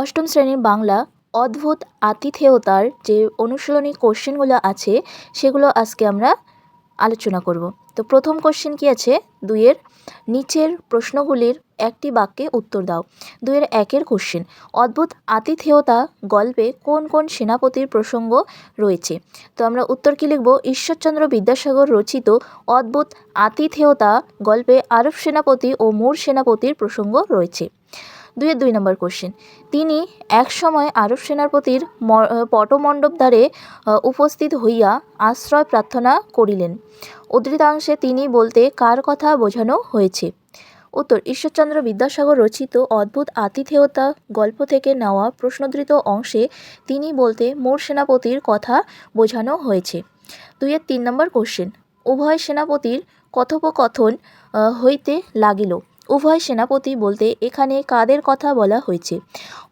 অষ্টম শ্রেণির বাংলা অদ্ভুত আতিথেয়তার যে অনুশীলনী কোশ্চেনগুলো আছে, সেগুলো আজকে আমরা আলোচনা করব। তো প্রথম কোশ্চেন কী আছে? দুইয়ের নিচের প্রশ্নগুলির একটি বাক্যে উত্তর দাও। দুইয়ের একের কোশ্চেন, অদ্ভুত আতিথেয়তা গল্পে কোন কোন সেনাপতির প্রসঙ্গ রয়েছে? তো আমরা উত্তর কী লিখব? ঈশ্বরচন্দ্র বিদ্যাসাগর রচিত অদ্ভুত আতিথেয়তা গল্পে আরব সেনাপতি ও মুর সেনাপতির প্রসঙ্গ রয়েছে। দুইয়ের দুই নম্বর কোশ্চেন তিনি এক সময় আরব সেনাপতির পটমণ্ডপ দ্বারে উপস্থিত হইয়া আশ্রয় প্রার্থনা করিলেন। উদ্ধৃতাংশে তিনি বলতে কার কথা বোঝানো হয়েছে? উত্তর, ঈশ্বরচন্দ্র বিদ্যাসাগর রচিত অদ্ভুত আতিথেয়তা গল্প থেকে নেওয়া প্রশ্নোদ্ধৃত অংশে তিনি বলতে মোর সেনাপতির কথা বোঝানো হয়েছে। দুইয়ের তিন নম্বর কোশ্চেন উভয় সেনাপতির কথোপকথন হইতে লাগিল। উভয় সেনাপতি বলতে এখানে কাদের কথা বলা হয়েছে?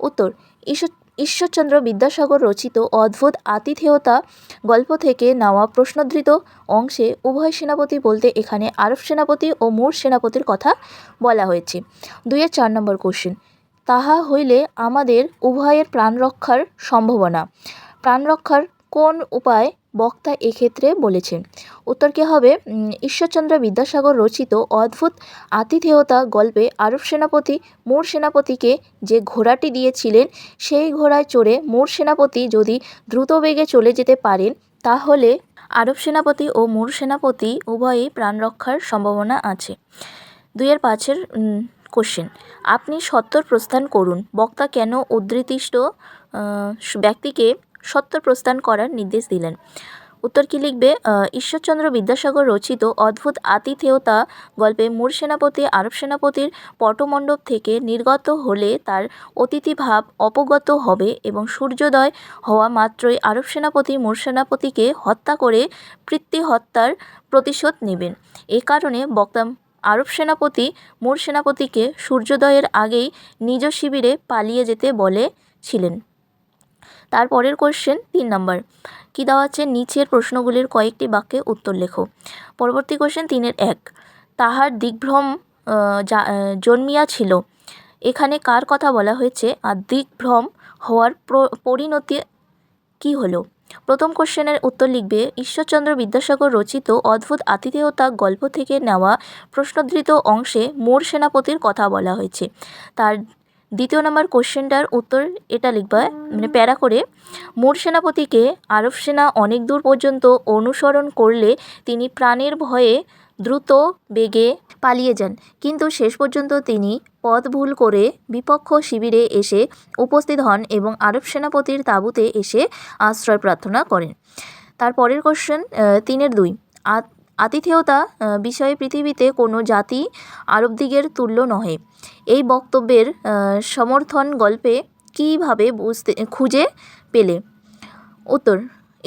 উত্তর ঈশ্বর ঈশ্বরচন্দ্র বিদ্যাসাগর রচিত অদ্ভুত আতিথেয়তা গল্প থেকে নেওয়া প্রশ্নোদ্ধৃত অংশে উভয় সেনাপতি বলতে এখানে আরব সেনাপতি ও মুর সেনাপতির কথা বলা হয়েছে। দুইয়ের চার নম্বর কোশ্চেন তাহা হইলে আমাদের উভয়ের প্রাণ রক্ষার সম্ভাবনা। প্রাণ রক্ষার কোন উপায় বক্তা এক্ষেত্রে বলেছেন। উত্তর কী হবে? ঈশ্বরচন্দ্র বিদ্যাসাগর রচিত অদ্ভুত আতিথেয়তা গল্পে আরব সেনাপতি মুর সেনাপতিকে যে ঘোড়াটি দিয়েছিলেন সেই ঘোড়ায় চড়ে মুর সেনাপতি যদি দ্রুত বেগে চলে যেতে পারেন তাহলে আরব সেনাপতি ও মুর সেনাপতি উভয়ই প্রাণ রক্ষার সম্ভাবনা আছে। দুইয়ের পাঁচের কোশ্চেন আপনি সত্তর প্রস্থান করুন। বক্তা কেন উদ্ধৃতিষ্ঠ আহ, ব্যক্তিকে সত্তর প্রস্থান করার নির্দেশ দিলেন। উত্তর কি লিখবে? ঈশ্বরচন্দ্র বিদ্যাসাগর রচিত অদ্ভুত আতিথেয়তা গল্পে মুর সেনাপতি, আরব সেনাপতির পটমণ্ডপ থেকে নির্গত হলে তার অতিথিভাব অপগত হবে এবং সূর্যোদয় হওয়া মাত্রই আরব সেনাপতি মুর সেনাপতিকে হত্যা করে পৃথ্বী হত্যার প্রতিশোধ নেবেন। এ কারণে বক্তা আরব সেনাপতি মুর সেনাপতিকে সূর্যোদয়ের আগেই নিজ শিবিরে পালিয়ে যেতে বলেছিলেন। তারপরের কোশ্চেন তিন নম্বর কী দেওয়া আছে? নিচের প্রশ্নগুলির কয়েকটি বাক্যে উত্তর লেখো। পরবর্তী কোশ্চেন তিনের এক। তাহার দিগ্ভ্রম জন্মিয়াছিল। এখানে কার কথা বলা হয়েছে? আর দিগ্ভ্রম হওয়ার পরিণতি কি হলো? প্রথম কোশ্চেনের উত্তর লিখবে, ঈশ্বরচন্দ্র বিদ্যাসাগর রচিত অদ্ভুত আতিথেয়তা গল্প থেকে নেওয়া প্রশ্নোদ্ধৃত অংশে মোর সেনাপতির কথা বলা হয়েছে। তার দ্বিতীয় নম্বর কোশ্চেনটার উত্তর এটা লিখবা মানে প্যারা করে, মোর সেনাপতিকে আরব সেনা অনেক দূর পর্যন্ত অনুসরণ করলে তিনি প্রাণের ভয়ে দ্রুত বেগে পালিয়ে যান। কিন্তু শেষ পর্যন্ত তিনি পথ ভুল করে বিপক্ষ শিবিরে এসে উপস্থিত হন এবং আরব সেনাপতির তাঁবুতে এসে আশ্রয় প্রার্থনা করেন। তারপরের কোশ্চেন তিনের দুই আতিথেয়তা বিষয়ে পৃথিবীতে কোনো জাতি আরবদিগের তুল্য নহে। এই বক্তব্যের সমর্থন গল্পে কীভাবে বুঝতে, খুঁজে পেলে? উত্তর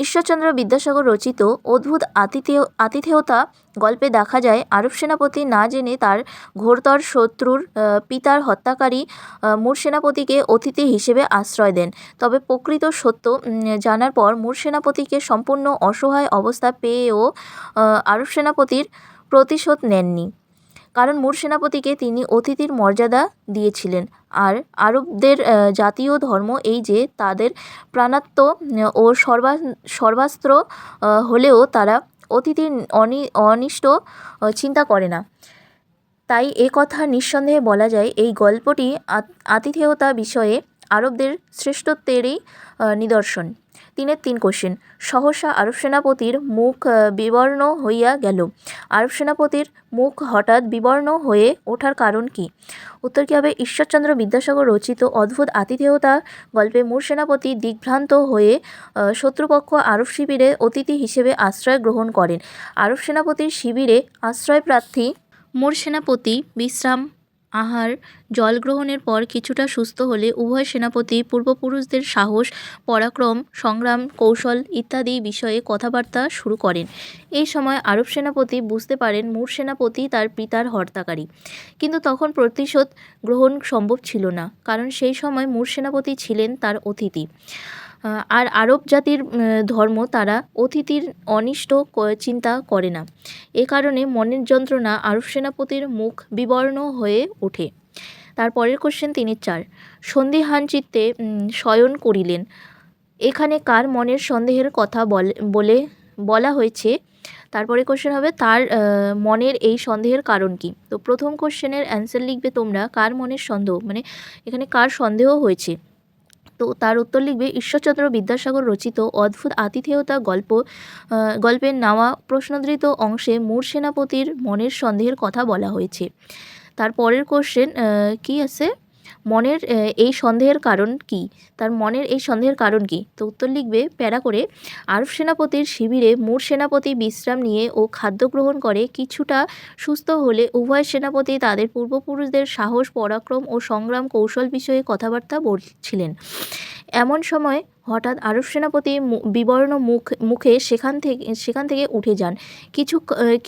ঈশ্বরচন্দ্র বিদ্যাসাগর রচিত অদ্ভুত আতিথেয়, আতিথেয়তা গল্পে দেখা যায়, আরব সেনাপতি না জেনে তার ঘোরতর শত্রুর পিতার হত্যাকারী মুর সেনাপতিকে অতিথি হিসেবে আশ্রয় দেন। তবে প্রকৃত সত্য জানার পর মুর সেনাপতিকে সম্পূর্ণ অসহায় অবস্থা পেয়েও আরব সেনাপতির প্রতিশোধ নেননি। কারণ মুর সেনাপতিকে তিনি অতিথির মর্যাদা দিয়েছিলেন। আর আরবদের জাতীয় ধর্ম এই যে তাদের প্রাণাত্ম, ও সর্বা, সর্বাস্ত্র হলেও তারা অতিথির অনি, অনিষ্ট চিন্তা করে না। তাই এ কথা নিঃসন্দেহে বলা যায়, এই গল্পটি আত- আতিথেয়তা বিষয়ে আরবদের শ্রেষ্ঠত্বেরই নিদর্শন। তিনের তিন কোশ্চেন সহসা আরব সেনাপতির মুখ বিবর্ণ হইয়া গেল। আরব সেনাপতির মুখ হঠাৎ বিবর্ণ হয়ে ওঠার কারণ কি? উত্তর কী হবে? ঈশ্বরচন্দ্র বিদ্যাসাগর রচিত অদ্ভুত আতিথেয়তা গল্পে মুর সেনাপতি দিগ্ভ্রান্ত হয়ে শত্রুপক্ষ আরব শিবিরে অতিথি হিসেবে আশ্রয় গ্রহণ করেন। আরব সেনাপতির শিবিরে আশ্রয় প্রার্থী মোর সেনাপতি বিশ্রাম আহার জল গ্রহণের পর কিছুটা সুস্থ হলে উভয় সেনাপতি, পূর্বপুরুষদের সাহস, পরাক্রম, সংগ্রাম, কৌশল ইত্যাদি বিষয়ে কথাবার্তা শুরু করেন। এই সময় আরব সেনাপতি বুঝতে পারেন মুর সেনাপতি তার পিতার হর্তাকারী। কিন্তু তখন প্রতিশোধ গ্রহণ সম্ভব ছিল না, কারণ সেই সময় মুর সেনাপতি ছিলেন তার অতিথি। আর আরব জাতির ধর্ম তারা অতিথির অনিষ্ট চিন্তা করে না। এ কারণে মনের যন্ত্রণা আরব সেনাপতির মুখ বিবর্ণ হয়ে ওঠে। তারপরের কোশ্চেন তিনি চার। সন্দিহান চিত্তে শয়ন করিলেন। এখানে কার মনের সন্দেহের কথা বলে, বলা হয়েছে? তারপরে কোশ্চেন হবে, তার মনের এই সন্দেহের কারণ কি? তো প্রথম কোশ্চেনের অ্যান্সার লিখবে তোমরা, কার মনের সন্দেহ? মানে এখানে কার সন্দেহ হয়েছে? তো তার উত্তর লিখবে, ঈশ্বরচন্দ্র বিদ্যাসাগর রচিত অদ্ভুত আতিথেয়তা গল্প গল্পের নেওয়া প্রশ্নদৃত অংশে মূর সেনাপতির মনের সন্দেহের কথা বলা হয়েছে। তার পরের কোশ্চেন কি আছে? মনের এই সন্দেহের কারণ কি? তার মনের এই সন্দেহের কারণ কি? তো উত্তর লিখবে, প্যারা করে, আরব সেনাপতির শিবিরে মূর সেনাপতি বিশ্রাম নিয়ে ও খাদ্য গ্রহণ করে কিছুটা সুস্থ হলে উভয় সেনাপতি তাদের পূর্বপুরুষদের সাহস, পরাক্রম ও সংগ্রাম কৌশল বিষয়ে কথাবার্তা বলছিলেন। এমন সময় হঠাৎ আরব সেনাপতি বিবর্ণ মুখ, মুখে সেখান থেকে সেখান থেকে উঠে যান। কিছু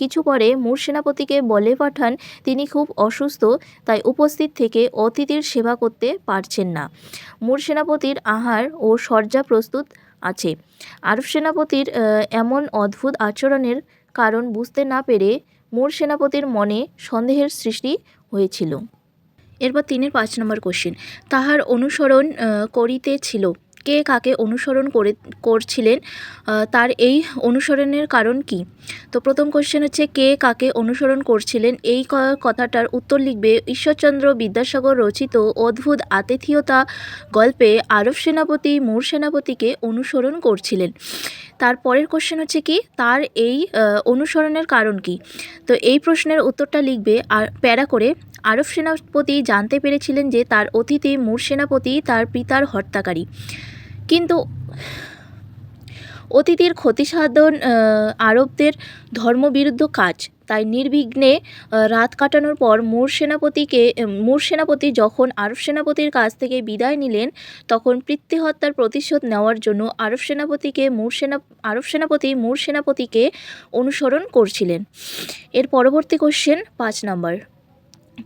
কিছু পরে মূর সেনাপতিকে বলে পাঠান, তিনি খুব অসুস্থ, তাই উপস্থিত থেকে অতিথির সেবা করতে পারছেন না। মূর সেনাপতির আহার ও শয্যা প্রস্তুত আছে। আরব সেনাপতির এমন অদ্ভুত আচরণের কারণ বুঝতে না পেরে মূর সেনাপতির মনে সন্দেহের সৃষ্টি হয়েছিল। এরপর তিনের পাঁচ নম্বর কোশ্চেন তাহার অনুসরণ করিতেছিল কে কাকে অনুসরণ করে, করছিলেন তার এই অনুসরণের কারণ কি? তো প্রথম কোশ্চেন হচ্ছে, কে কাকে অনুসরণ করছিলেন? এই কথাটার উত্তর লিখবে ঈশ্বরচন্দ্র বিদ্যাসাগর রচিত অদ্ভুত আতিথিয়তা গল্পে আরব সেনাপতি, মূর সেনাপতিকে অনুসরণ করছিলেন। তার পরের কোশ্চেন হচ্ছে কি, তার এই অনুসরণের কারণ কি? তো এই প্রশ্নের উত্তরটা লিখবে, আর প্যারা করে, আরব সেনাপতি জানতে পেরেছিলেন যে তার অতিথি মূর সেনাপতি তার পিতার হত্যাকারী। কিন্তু অতিথির ক্ষতিসাধন আরবদের ধর্মবিরুদ্ধ কাজ তাই নির্বিঘ্নে রাত কাটানোর পর মূর সেনাপতিকে মূর সেনাপতি যখন আরব সেনাপতির কাছ থেকে বিদায় নিলেন, তখন পিতৃ হত্যার প্রতিশোধ নেওয়ার জন্য আরব সেনাপতিকে মূর সেনা, আরব সেনাপতি মূর সেনাপতিকে অনুসরণ করছিলেন। এর পরবর্তী কোশ্চেন পাঁচ নম্বর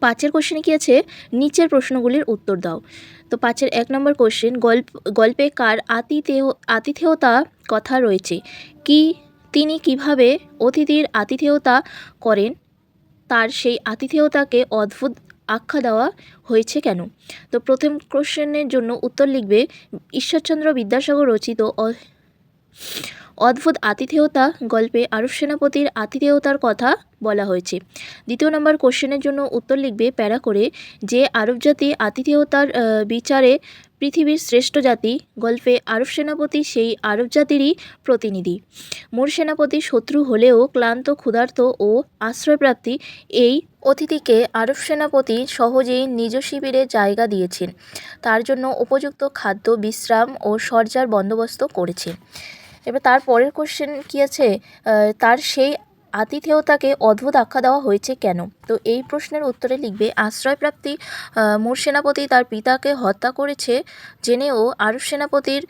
পাঁচের কোশ্চেনে কী আছে? নিচের প্রশ্নগুলির উত্তর দাও। তো পাঁচের এক নম্বর কোশ্চেন গল্প, গল্পে কার আতিথেয়, আতিথেয়তা কথা রয়েছে? কি তিনি কীভাবে অতিথির আতিথেয়তা করেন, তার সেই আতিথেয়তাকে অদ্ভুত আখ্যা দেওয়া হয়েছে কেন? তো প্রথম কোশ্চেনের জন্য উত্তর লিখবে ঈশ্বরচন্দ্র বিদ্যাসাগর রচিত অদ্ভুত আতিথেয়তা গল্পে আরব সেনাপতির আতিথেয়তার কথা বলা হয়েছে। দ্বিতীয় নম্বর কোশ্চেনের জন্য উত্তর লিখবে প্যারা করে যে আরব জাতি আতিথেয়তার বিচারে পৃথিবীর শ্রেষ্ঠ জাতি গল্পে আরব সেনাপতি সেই আরব জাতিরই প্রতিনিধি। মোর সেনাপতি শত্রু হলেও ক্লান্ত, ক্ষুধার্ত ও আশ্রয়প্রাপ্তি এই অতিথিকে আরব সেনাপতি সহজেই নিজ শিবিরে জায়গা দিয়েছেন। তার জন্য উপযুক্ত খাদ্য, বিশ্রাম ও শয্যার বন্দোবস্ত করেছেন। এবার তার পরের কোশ্চেন কী আছে? তার সেই আতিথেয়তাকে অদ্ভুত আখ্যা দেওয়া হয়েছে কেন? তো এই প্রশ্নের উত্তরে লিখবে, আশ্রয়প্রাপ্তি মোর সেনাপতি তার পিতাকে হত্যা করেছে জেনেও আরব সেনাপতির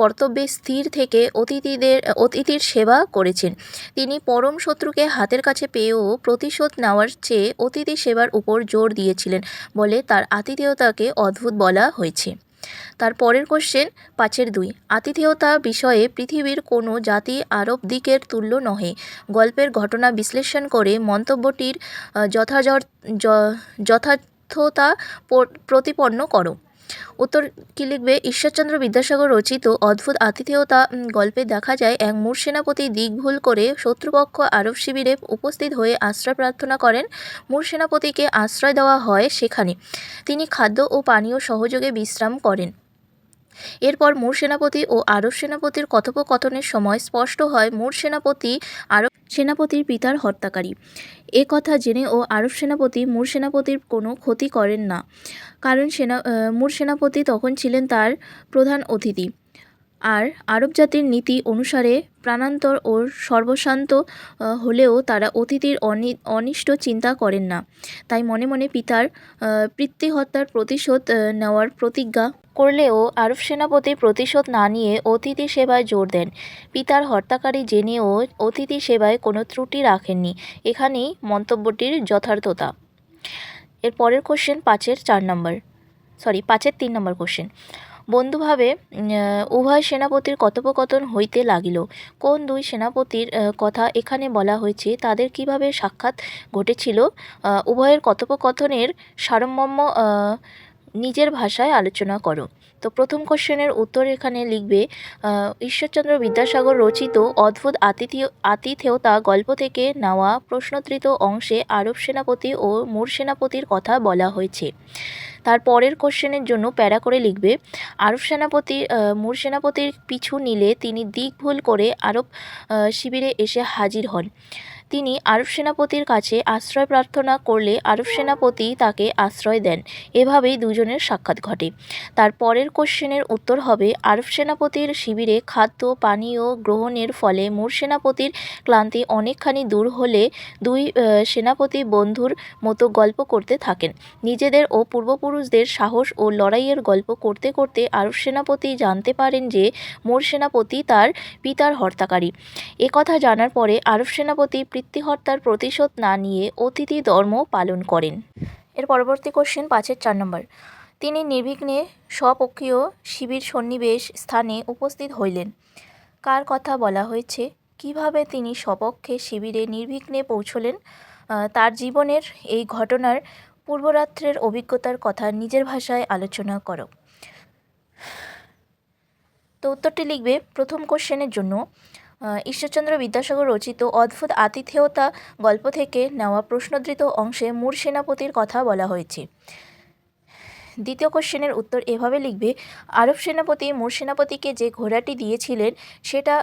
কর্তব্যে স্থির থেকে অতিথিদের, অতিথির সেবা করেছেন। তিনি পরম শত্রুকে হাতের কাছে পেয়েও প্রতিশোধ নেওয়ার চেয়ে অতিথি সেবার উপর জোর দিয়েছিলেন বলে তার আতিথেয়তাকে অদ্ভুত বলা হয়েছে। তার পরের কোশ্চেন পাঁচের দুই। আতিথেয়তা বিষয়ে পৃথিবীর কোনো জাতি আরব দিকের তুল্য নহে। গল্পের ঘটনা বিশ্লেষণ করে মন্তব্যটির যথাযথ যথার্থতা প্রতিপন্ন করো। উত্তর কী লিখবে? ঈশ্বরচন্দ্র বিদ্যাসাগর রচিত অদ্ভুত আতিথেয়তা গল্পে দেখা যায় এক মূর সেনাপতি দিক ভুল করে শত্রুপক্ষ আরব শিবিরে উপস্থিত হয়ে আশ্রয় প্রার্থনা করেন। মূর সেনাপতিকে আশ্রয় দেওয়া হয় সেখানে। তিনি খাদ্য ও পানীয় সহযোগে বিশ্রাম করেন। এরপর মূর সেনাপতি ও আরব সেনাপতির কথোপকথনের সময় স্পষ্ট হয়, মূর সেনাপতি আরব সেনাপতির পিতার হত্যাকারী। এ কথা জেনে ও আরব সেনাপতি মূর সেনাপতির কোনো ক্ষতি করেন না, কারণ সেনা মূর সেনাপতি তখন ছিলেন তার প্রধান অতিথি। আর আরব জাতির নীতি অনুসারে প্রাণান্তর ও সর্বশান্ত হলেও তারা অতিথির অনিষ্ট চিন্তা করেন না। তাই মনে মনে পিতার পিতৃহত্যার প্রতিশোধ নেওয়ার প্রতিজ্ঞা করলেও আরব সেনাপতি প্রতিশোধ না নিয়ে অতিথি সেবায় জোর দেন। পিতার হত্যাকারী জেনেও অতিথি সেবায় কোনো ত্রুটি রাখেননি। এখানেই মন্তব্যটির যথার্থতা। এর পরের কোশ্চেন পাঁচের চার নম্বর সরি পাঁচের তিন নম্বর কোশ্চেন বন্ধুভাবে উভয় সেনাপতির কথোপকথন হইতে লাগিল। কোন দুই সেনাপতির কথা এখানে বলা হয়েছে, তাদের কীভাবে সাক্ষাৎ ঘটেছিল? উভয়ের কথোপকথনের সারমর্ম নিজের ভাষায় আলোচনা করো। তো প্রথম কোশ্চেনের উত্তর এখানে লিখবে ঈশ্বরচন্দ্র বিদ্যাসাগর রচিত অদ্ভুত আতিথেয় আতিথেয়তা গল্প থেকে নেওয়া প্রশ্নোত্তরিত অংশে আরব সেনাপতি ও মুর সেনাপতির কথা বলা হয়েছে। তার পরের কোশ্চেনের জন্য প্যারা করে লিখবে, আরব সেনাপতি মুর সেনাপতির পিছু নিলে তিনি দিক ভুল করে আরব শিবিরে এসে হাজির হন। তিনি আরব সেনাপতির কাছে আশ্রয় প্রার্থনা করলে আরব সেনাপতি তাকে আশ্রয় দেন। এভাবেই দুজনের সাক্ষাৎ ঘটে। তার পরের কোশ্চেনের উত্তর হবে, আরব সেনাপতির শিবিরে খাদ্য, পানীয় গ্রহণের ফলে মুর সেনাপতির ক্লান্তি অনেকখানি দূর হলে দুই সেনাপতি বন্ধুর মতো গল্প করতে থাকেন। নিজেদের ও পূর্বপুরুষদের সাহস ও লড়াইয়ের গল্প করতে করতে আরব সেনাপতি জানতে পারেন যে মোর সেনাপতি তার পিতার হর্তাকারী। একথা জানার পরে আরব সেনাপতি পিতৃহত্যার প্রতিশোধ না নিয়ে অতিথি ধর্ম পালন করেন। এর পরবর্তী কোশ্চেন পাঁচের চার নম্বর। তিনি নির্বিঘ্নে স্বপক্ষীয় শিবির সন্নিবেশ স্থানে উপস্থিত হইলেন। কার কথা বলা হয়েছে? কীভাবে তিনি স্বপক্ষে শিবিরে নির্বিঘ্নে পৌঁছলেন? তার জীবনের এই ঘটনার পূর্বরাত্রের অভিজ্ঞতার কথা নিজের ভাষায় আলোচনা করো। তো উত্তরটি লিখবে, প্রথম কোশ্চেনের জন্য ঈশ্বরচন্দ্র বিদ্যাসাগর রচিত অদ্ভুত আতিথেয়তা গল্প থেকে নেওয়া প্রশ্নদৃত অংশে মূর সেনাপতির কথা বলা হয়েছে। দ্বিতীয় কোশ্চেনের উত্তর এভাবে লিখবে, আরব সেনাপতি মূর সেনাপতিকে যে ঘোড়াটি দিয়েছিলেন, সেটা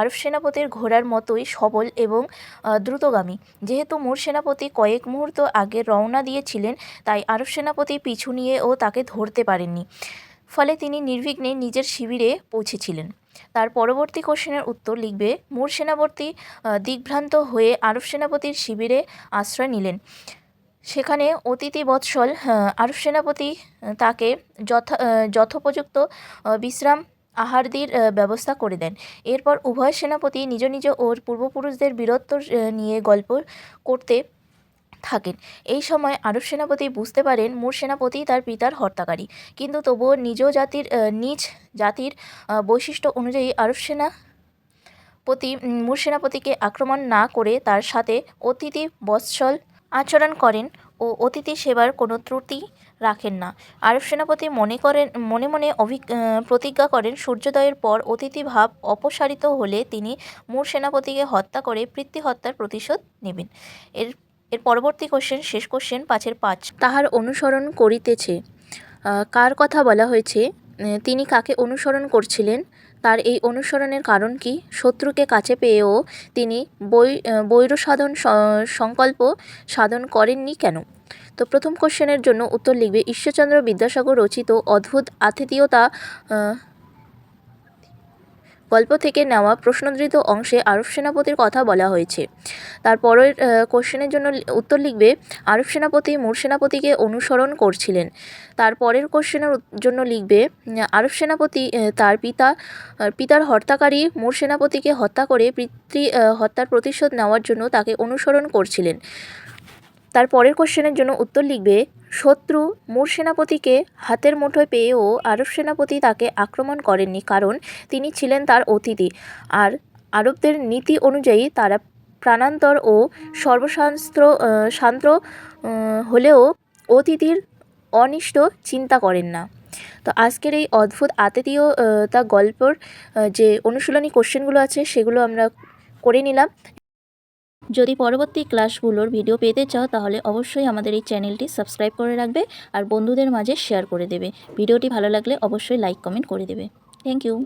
আরব সেনাপতির ঘোড়ার মতোই সবল এবং দ্রুতগামী। যেহেতু মূর সেনাপতি কয়েক মুহূর্ত আগে রওনা দিয়েছিলেন, তাই আরব সেনাপতি পিছু নিয়েও তাকে ধরতে পারেননি। ফলে তিনি নির্বিঘ্নে নিজের শিবিরে পৌঁছেছিলেন। তার পরবর্তী কোশ্চেনের উত্তর লিখবে, মূর সেনাপতি দিগ্ভ্রান্ত হয়ে আরব সেনাপতির শিবিরে আশ্রয় নিলেন। সেখানে অতিথি বৎসল আরব সেনাপতি তাকে যথা যথোপযুক্ত বিশ্রাম আহারদির ব্যবস্থা করে দেন। এরপর উভয় সেনাপতি নিজ নিজ ওর পূর্বপুরুষদের বীরত্ব নিয়ে গল্প করতে থাকেন। এই সময় আরব সেনাপতি বুঝতে পারেন মুর সেনাপতি তার পিতার হত্যাকারী। কিন্তু তবুও নিজ জাতির নিজ জাতির বৈশিষ্ট্য অনুযায়ী আরব সেনা প্রতি মুর সেনাপতিকে আক্রমণ না করে তার সাথে অতিথি বৎসল আচরণ করেন ও অতিথি সেবার কোনো ত্রুটি রাখেন না। আরব সেনাপতি মনে করেন, মনে মনে অভি প্রতিজ্ঞা করেন, সূর্যোদয়ের পর অতিথি ভাব অপসারিত হলে তিনি মুর সেনাপতিকে হত্যা করে পৃথ্বী হত্যার প্রতিশোধ নেবেন। এর এর পরবর্তী কোশ্চেন শেষ কোশ্চেন পাঁচের পাঁচ। তাহার অনুসরণ করিতেছে। কার কথা বলা হয়েছে? তিনি কাকে অনুসরণ করছিলেন? তার এই অনুসরণের কারণ কি? শত্রুকে কাছে পেয়েও তিনি বৈ বৈর সাধন সংকল্প সাধন করেননি কেন? তো প্রথম কোশ্চেনের জন্য উত্তর লিখবে, ঈশ্বরচন্দ্র বিদ্যাসাগর রচিত অদ্ভুত আতিথীয়তা গল্প থেকে নেওয়া প্রশ্নদৃত অংশে আরব সেনাপতির কথা বলা হয়েছে। তারপরের কোশ্চেনের জন্য উত্তর লিখবে, আরব সেনাপতি মুর সেনাপতিকে অনুসরণ করছিলেন। তারপরের কোশ্চেনের জন্য লিখবে আরব সেনাপতি তার পিতা পিতার হত্যাকারী মুর সেনাপতিকে হত্যা করে পিতৃ হত্যার প্রতিশোধ নেওয়ার জন্য তাকে অনুসরণ করছিলেন। তার পরের কোশ্চেনের জন্য উত্তর লিখবে শত্রু মুর সেনাপতিকে হাতের মুঠোয় পেয়েও আরব সেনাপতি তাকে আক্রমণ করেননি, কারণ তিনি ছিলেন তার অতিথি। আর আরবদের নীতি অনুযায়ী তারা প্রাণান্তর ও সর্বশাস্ত্র শান্ত হলেও অতিথির অনিষ্ট চিন্তা করেন না। তো আজকের এই অদ্ভুত আতিথীয় তা গল্পর যে অনুশীলনী কোশ্চেনগুলো আছে সেগুলো আমরা করে নিলাম। যদি পরবর্তী ক্লাসগুলোর ভিডিও পেতে চাও, তাহলে অবশ্যই আমাদের এই চ্যানেলটি সাবস্ক্রাইব করে রাখবে আর বন্ধুদের মাঝে শেয়ার করে দেবে। ভিডিওটি ভালো লাগলে অবশ্যই লাইক কমেন্ট করে দেবে। Thank you